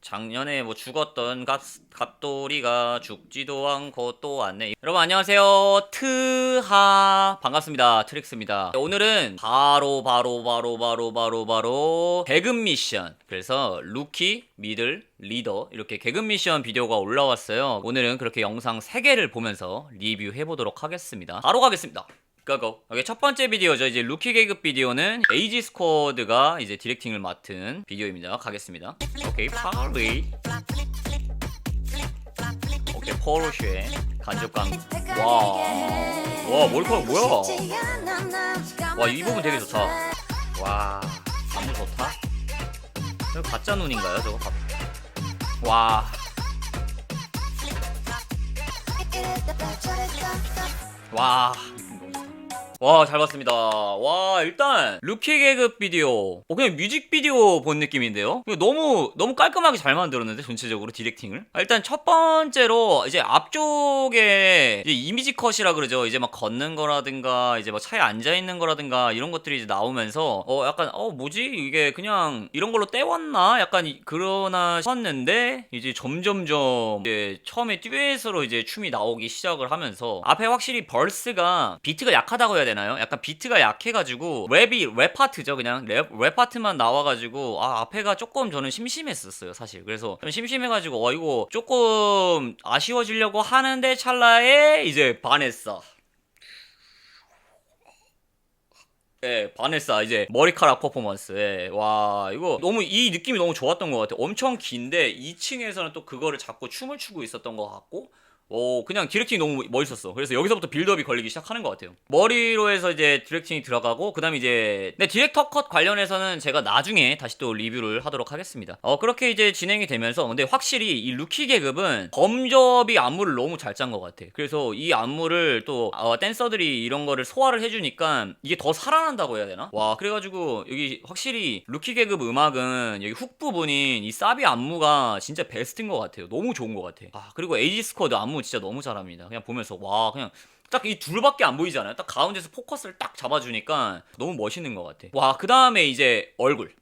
작년에 뭐 죽었던 갑, 갑돌이가 죽지도 않고 또 왔네. 여러분 안녕하세요. 트하 반갑습니다. 트릭스입니다. 오늘은 바로 바로 바로 바로 바로 바로 개급 미션. 그래서 루키, 미들, 리더 이렇게 개급 미션 비디오가 올라왔어요. 오늘은 그렇게 영상 3개를 보면서 리뷰해 보도록 하겠습니다. 바로 가겠습니다. 고고. 오케이, 첫 번째 비디오죠. 이제 루키 계급 비디오는 에이지 스쿼드가 이제 디렉팅을 맡은 비디오입니다. 가겠습니다. 오케이, 파리. 오케이, 포르쉐. 간접광. 와. 와, 머리카락 뭐야? 와, 이 부분 되게 좋다. 와, 안무 좋다. 이거 가짜 눈인가요, 저거? 가- 와. 와. 와, 잘 봤습니다. 와, 일단, 루키 계급 비디오. 어, 그냥 뮤직비디오 본 느낌인데요? 너무, 너무 깔끔하게 잘 만들었는데, 전체적으로 디렉팅을. 아, 일단 첫 번째로, 이제 앞쪽에, 이제 이미지 컷이라 그러죠. 이제 막 걷는 거라든가, 이제 막 차에 앉아있는 거라든가, 이런 것들이 이제 나오면서, 어, 약간, 어, 뭐지? 이게 그냥 이런 걸로 때웠나? 약간, 이- 그러나 싶었는데, 이제 점점점, 이제 처음에 듀엣으로 이제 춤이 나오기 시작을 하면서, 앞에 확실히 벌스가 비트가 약하다고 해야 되나 요? 약간 비트가 약해가지고, 랩이, 랩 파트죠. 그냥 랩, 랩 파트만 나와가지고, 아, 앞에가 조금 저는 심심했었어요, 사실. 그래서 좀 심심해가지고, 어, 이거 조금 아쉬워지려고 하는데 찰나에 이제 반했어. 예, 바네사 이제 머리카락 퍼포먼스. 예, 와 이거 너무 이 느낌이 너무 좋았던 것 같아요. 엄청 긴데 2층에서는 또 그거를 잡고 춤을 추고 있었던 것 같고. 오 그냥 디렉팅이 너무 멋있었어. 그래서 여기서부터 빌드업이 걸리기 시작하는 것 같아요. 머리로 해서 이제 디렉팅이 들어가고 그 다음에 이제 네 디렉터 컷 관련해서는 제가 나중에 다시 또 리뷰를 하도록 하겠습니다. 어 그렇게 이제 진행이 되면서 근데 확실히 이 루키 계급은 범접이 안무를 너무 잘 짠 것 같아. 그래서 이 안무를 또 어, 댄서들이 이런 거를 소화를 해주니까 이게 더 살아난다고 해야 되나? 와 그래가지고 여기 확실히 루키 계급 음악은 여기 훅 부분인 이 사비 안무가 진짜 베스트인 것 같아요. 너무 좋은 것 같아. 아 그리고 에이지 스쿼드 안무 진짜 너무 잘합니다. 그냥 보면서 와 그냥 딱 이 둘밖에 안 보이잖아요. 딱 가운데서 포커스를 딱 잡아주니까 너무 멋있는 것 같아. 와 그 다음에 이제 얼굴.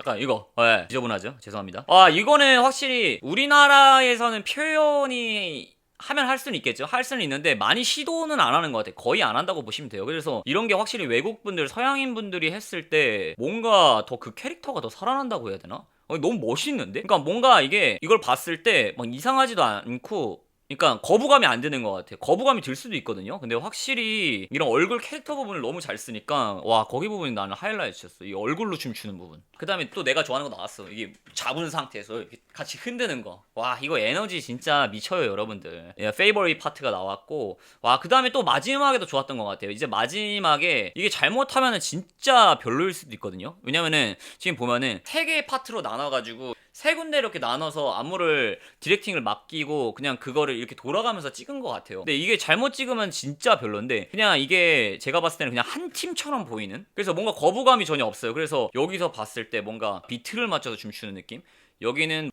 약간 이거 예 지저분하죠 죄송합니다 아 이거는 확실히 우리나라에서는 표현이 하면 할 수는 있겠죠 할 수는 있는데 많이 시도는 안 하는 것 같아요 거의 안 한다고 보시면 돼요 그래서 이런 게 확실히 외국 분들 서양인 분들이 했을 때 뭔가 더 그 캐릭터가 더 살아난다고 해야 되나 어, 너무 멋있는데? 그러니까 뭔가 이게 이걸 봤을 때 막 이상하지도 않고 그러니까 거부감이 안 드는 것 같아요. 거부감이 들 수도 있거든요. 근데 확실히 이런 얼굴 캐릭터 부분을 너무 잘 쓰니까 와 거기 부분이 나는 하이라이트였어. 이 얼굴로 춤추는 부분. 그다음에 또 내가 좋아하는 거 나왔어. 이게 잡은 상태에서 같이 흔드는 거. 와 이거 에너지 진짜 미쳐요 여러분들. 예, 페이버릿 파트가 나왔고 와 그다음에 또 마지막에도 좋았던 것 같아요. 이제 마지막에 이게 잘못하면은 진짜 별로일 수도 있거든요. 왜냐면은 지금 보면은 세 개의 파트로 나눠가지고 세 군데 이렇게 나눠서 안무를 디렉팅을 맡기고 그냥 그거를 이렇게 돌아가면서 찍은 것 같아요. 근데 이게 잘못 찍으면 진짜 별론데 그냥 이게 제가 봤을 때는 그냥 한 팀처럼 보이는 그래서 뭔가 거부감이 전혀 없어요. 그래서 여기서 봤을 때 뭔가 비트를 맞춰서 춤추는 느낌 여기는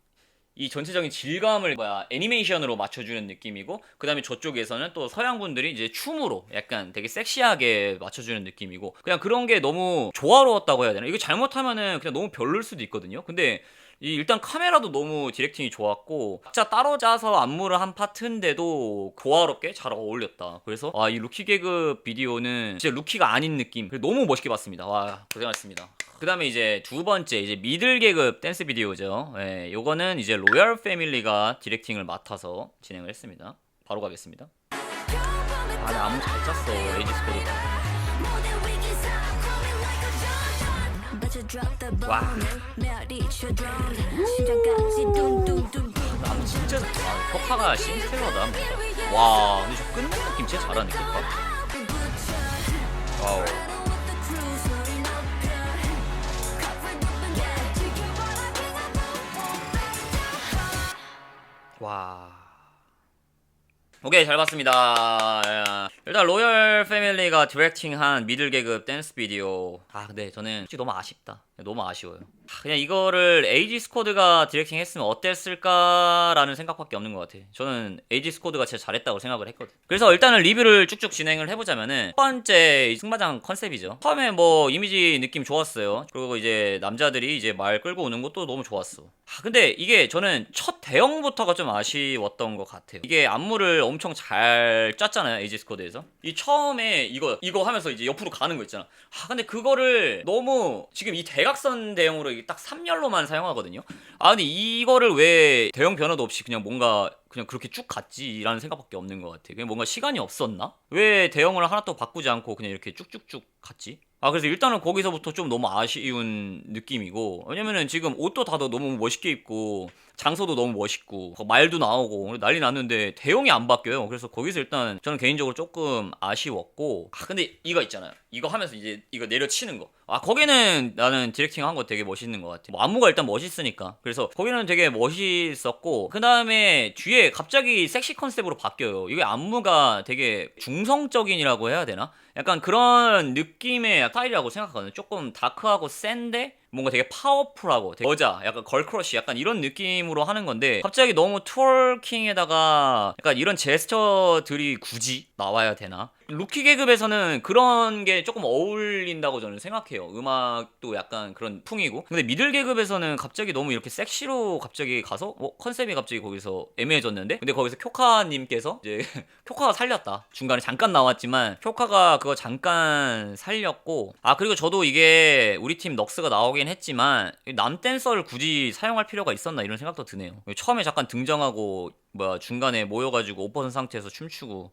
이 전체적인 질감을 뭐야 애니메이션으로 맞춰주는 느낌이고 그 다음에 저쪽에서는 또 서양 분들이 이제 춤으로 약간 되게 섹시하게 맞춰주는 느낌이고 그냥 그런 게 너무 조화로웠다고 해야 되나 이거 잘못하면은 그냥 너무 별로일 수도 있거든요 근데 이 일단 카메라도 너무 디렉팅이 좋았고 각자 따로 짜서 안무를 한 파트인데도 조화롭게 잘 어울렸다. 그래서 아 이 루키 계급 비디오는 진짜 루키가 아닌 느낌. 너무 멋있게 봤습니다. 와 고생하셨습니다. 그 다음에 이제 두 번째 이제 미들 계급 댄스 비디오죠. 예, 요거는 이제 로얄 패밀리가 디렉팅을 맡아서 진행을 했습니다. 바로 가겠습니다. 아 근데 안무 잘 짰어. 에이지 스코드 와. 나무 진짜 잘 아, 효과가 신스텔러다. 와 근데 저 끊는 느낌 진짜 잘하네 효과 와우. 와 오케이 잘 봤습니다. 야. 일단 로열 패밀리가 디렉팅한 미들 계급 댄스 비디오. 아 근데 저는 솔직히 너무 아쉽다 너무 아쉬워요. 하, 그냥 이거를 에이지 스쿼드가 디렉팅 했으면 어땠을까라는 생각밖에 없는 것 같아. 저는 에이지 스쿼드가 진짜 잘했다고 생각을 했거든. 그래서 일단은 리뷰를 쭉쭉 진행을 해보자면은 첫 번째 이 승마장 컨셉이죠. 처음에 뭐 이미지 느낌 좋았어요. 그리고 이제 남자들이 이제 말 끌고 오는 것도 너무 좋았어. 아, 근데 이게 저는 첫 대형부터가 좀 아쉬웠던 것 같아요. 이게 안무를 엄청 잘 짰잖아요, 에이지 스쿼드에서. 이 처음에 이거 이거 하면서 이제 옆으로 가는 거 있잖아. 아, 근데 그거를 너무 지금 이 대각 선 대형으로 이게 딱 3열로만 사용하거든요. 아, 근데 이거를 왜 대형 변화도 없이 그냥 뭔가 그냥 그렇게 쭉 갔지라는 생각밖에 없는 것 같아. 그냥 뭔가 시간이 없었나? 왜 대형을 하나도 바꾸지 않고 그냥 이렇게 쭉쭉쭉 갔지? 아 그래서 일단은 거기서부터 좀 너무 아쉬운 느낌이고 왜냐면은 지금 옷도 다들 너무 멋있게 입고 장소도 너무 멋있고 말도 나오고 난리 났는데 대형이 안 바뀌어요. 그래서 거기서 일단 저는 개인적으로 조금 아쉬웠고 아 근데 이거 있잖아요. 이거 하면서 이제 이거 내려치는 거 아 거기는 나는 디렉팅 한 거 되게 멋있는 것 같아 뭐 안무가 일단 멋있으니까. 그래서 거기는 되게 멋있었고 그 다음에 뒤에 갑자기 섹시 컨셉으로 바뀌어요. 이게 안무가 되게 중성적인이라고 해야 되나? 약간 그런 느낌의 스타일이라고 생각하거든요. 조금 다크하고 센데 뭔가 되게 파워풀하고 되게 여자, 약간 걸크러쉬 약간 이런 느낌으로 하는 건데 갑자기 너무 트월킹에다가 약간 이런 제스처들이 굳이 나와야 되나? 루키 계급에서는 그런 게 조금 어울린다고 저는 생각해요. 음악도 약간 그런 풍이고. 근데 미들 계급에서는 갑자기 너무 이렇게 섹시로 갑자기 가서 어, 컨셉이 갑자기 거기서 애매해졌는데? 근데 거기서 쿄카 님께서 이제 쿄카가 살렸다. 중간에 잠깐 나왔지만 쿄카가 그거 잠깐 살렸고 아 그리고 저도 이게 우리 팀 넉스가 나오긴 했지만 남 댄서를 굳이 사용할 필요가 있었나 이런 생각도 드네요. 처음에 잠깐 등장하고 뭐야 중간에 모여가지고 옷 벗은 상태에서 춤추고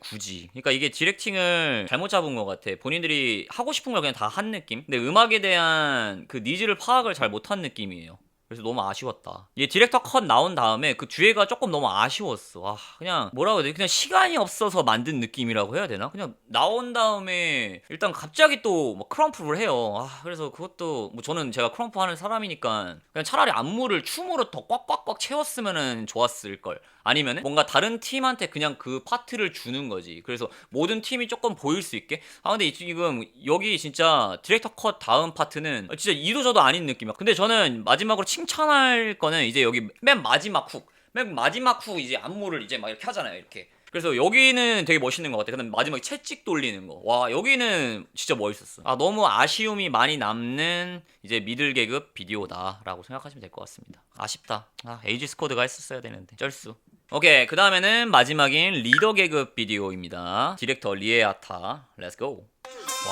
굳이. 그러니까 이게 디렉팅을 잘못 잡은 것 같아. 본인들이 하고 싶은 걸 그냥 다 한 느낌? 근데 음악에 대한 그 니즈를 파악을 잘 못한 느낌이에요 그래서 너무 아쉬웠다. 얘 디렉터 컷 나온 다음에 그 뒤에가 조금 너무 아쉬웠어. 아, 그냥 뭐라고 해야 돼? 그냥 시간이 없어서 만든 느낌이라고 해야 되나? 그냥 나온 다음에 일단 갑자기 또뭐 크럼프를 해요. 아, 그래서 그것도 뭐 저는 제가 크럼프 하는 사람이니까 그냥 차라리 안무를 춤으로 더 꽉꽉꽉 채웠으면은 좋았을 걸. 아니면은 뭔가 다른 팀한테 그냥 그 파트를 주는 거지. 그래서 모든 팀이 조금 보일 수 있게. 아 근데 지금 여기 진짜 디렉터 컷 다음 파트는 진짜 이도 저도 아닌 느낌이야. 근데 저는 마지막으로 칭찬할 거는 이제 여기 맨 마지막 훅. 맨 마지막 훅 이제 안무를 이제 막 이렇게 하잖아요. 이렇게. 그래서 여기는 되게 멋있는 것 같아. 근데 마지막에 채찍 돌리는 거. 와, 여기는 진짜 멋있었어. 아, 너무 아쉬움이 많이 남는 이제 미들 계급 비디오다라고 생각하시면 될 것 같습니다. 아쉽다. 아, 에이지 스쿼드가 했었어야 되는데. 쩔수. 오케이. 그 다음에는 마지막인 리더 계급 비디오입니다. 디렉터 리에아타. 렛츠고.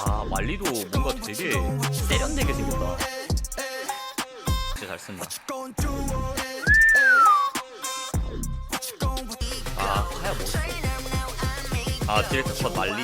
와, 말리도 뭔가 되게 세련되게 생겼다. 진짜 잘 쓴다. 아, 파야 멋있어. 아, 디렉터 컷 말리.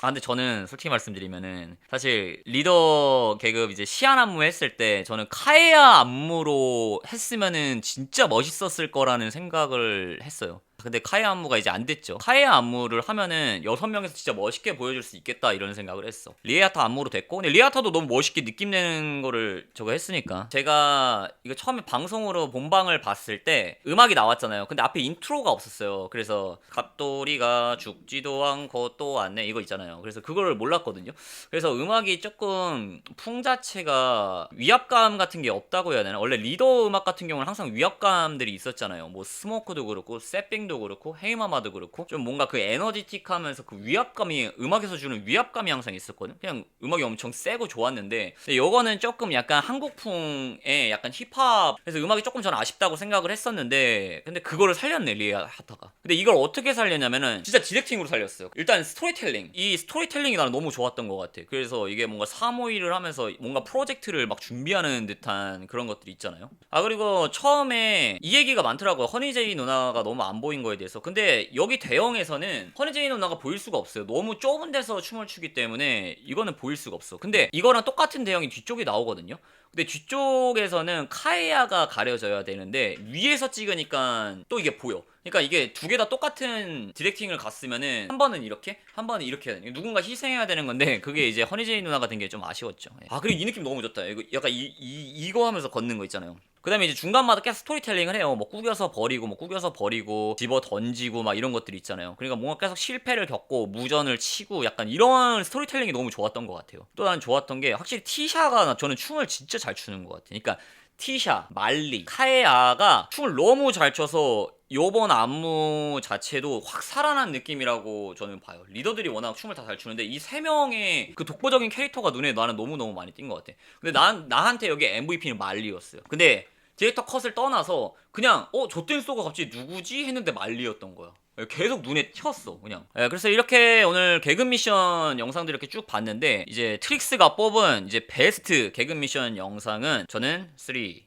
아 근데 저는 솔직히 말씀드리면은 사실 리더 계급 이제 시안 안무 했을 때 저는 카에야 안무로 했으면은 진짜 멋있었을 거라는 생각을 했어요. 근데 카야 안무가 이제 안 됐죠. 카야 안무를 하면은 여섯 명에서 진짜 멋있게 보여줄 수 있겠다 이런 생각을 했어. 리에아타 안무로 됐고, 근데 리에아타도 너무 멋있게 느낌 내는 거를 저거 했으니까 제가 이거 처음에 방송으로 본방을 봤을 때 음악이 나왔잖아요. 근데 앞에 인트로가 없었어요. 그래서 갑돌이가 죽지도 않고 또 왔네 이거 있잖아요. 그래서 그거를 몰랐거든요. 그래서 음악이 조금 풍 자체가 위압감 같은 게 없다고 해야 되나? 원래 리더 음악 같은 경우는 항상 위압감들이 있었잖아요. 뭐 스모크도 그렇고 세핑 도 그렇고 헤이마마도 그렇고 좀 뭔가 그 에너지틱하면서 그 위압감이 음악에서 주는 위압감이 항상 있었거든. 그냥 음악이 엄청 세고 좋았는데 요거는 조금 약간 한국풍의 약간 힙합 그래서 음악이 조금 저는 아쉽다고 생각을 했었는데 근데 그거를 살렸네 리아 하타가. 근데 이걸 어떻게 살렸냐면은 진짜 디렉팅으로 살렸어요. 일단 스토리텔링 이 스토리텔링이 나는 너무 좋았던 것 같아. 그래서 이게 뭔가 사모일을 하면서 뭔가 프로젝트를 막 준비하는 듯한 그런 것들이 있잖아요. 아 그리고 처음에 이 얘기가 많더라고요. 허니제이 누나가 너무 안 보인 거에 대해서. 근데 여기 대형에서는 허니제이 누나가 보일 수가 없어요. 너무 좁은 데서 춤을 추기 때문에 이거는 보일 수가 없어. 근데 이거랑 똑같은 대형이 뒤쪽에 나오거든요. 근데 뒤쪽에서는 카에야가 가려져야 되는데 위에서 찍으니까 또 이게 보여. 그러니까 이게 두 개 다 똑같은 디렉팅을 갔으면은 한 번은 이렇게, 한 번은 이렇게 해야 돼. 누군가 희생해야 되는 건데 그게 이제 허니제이 누나 같은 게 좀 아쉬웠죠. 아 그리고 이 느낌 너무 좋다. 이거 약간 이, 이 이거 하면서 걷는 거 있잖아요. 그 다음에 이제 중간마다 계속 스토리텔링을 해요. 뭐 꾸겨서 버리고 뭐 꾸겨서 버리고 집어 던지고 막 이런 것들이 있잖아요. 그러니까 뭔가 계속 실패를 겪고 무전을 치고 약간 이런 스토리텔링이 너무 좋았던 것 같아요. 또 나는 좋았던 게 확실히 티샤가 나- 저는 춤을 진짜 잘 추는 것 같아요. 그러니까 티샤, 말리, 카에아가 춤을 너무 잘 춰서 요번 안무 자체도 확 살아난 느낌이라고 저는 봐요. 리더들이 워낙 춤을 다 잘 추는데 이 세 명의 그 독보적인 캐릭터가 눈에 나는 너무너무 많이 띈 것 같아. 근데 난, 나한테 여기 MVP는 말리였어요. 근데 디렉터 컷을 떠나서 그냥 어? 저 댄서가 갑자기 누구지? 했는데 말리였던 거야. 계속 눈에 튀었어 그냥 예, 그래서 이렇게 오늘 개그 미션 영상들 이렇게 쭉 봤는데 이제 트릭스가 뽑은 이제 베스트 개그 미션 영상은 저는 3, 2, 1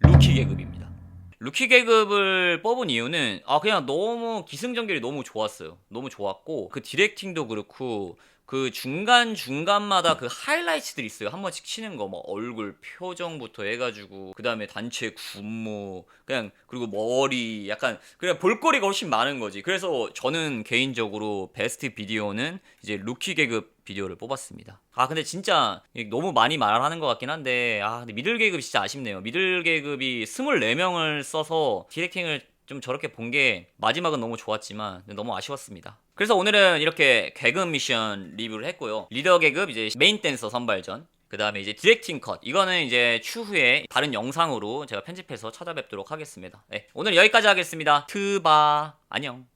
루키 계급입니다 루키 계급을 뽑은 이유는 아 그냥 너무 기승전결이 너무 좋았어요. 너무 좋았고 그 디렉팅도 그렇고 그 중간 중간마다 그 하이라이트들 있어요. 한 번씩 치는 거뭐 얼굴 표정부터 해가지고 그 다음에 단체 군무 그냥 그리고 머리 약간 그냥 볼거리가 훨씬 많은 거지. 그래서 저는 개인적으로 베스트 비디오는 이제 루키 계급 비디오를 뽑았습니다. 아 근데 진짜 너무 많이 말하는 것 같긴 한데 아 근데 미들 계급이 진짜 아쉽네요. 미들 계급이 24명을 써서 디렉팅을 좀 저렇게 본 게 마지막은 너무 좋았지만 너무 아쉬웠습니다. 그래서 오늘은 이렇게 개그 미션 리뷰를 했고요. 리더 계급 이제 메인 댄서 선발전 그 다음에 이제 디렉팅 컷 이거는 이제 추후에 다른 영상으로 제가 편집해서 찾아뵙도록 하겠습니다. 네, 오늘 여기까지 하겠습니다. 트바 안녕.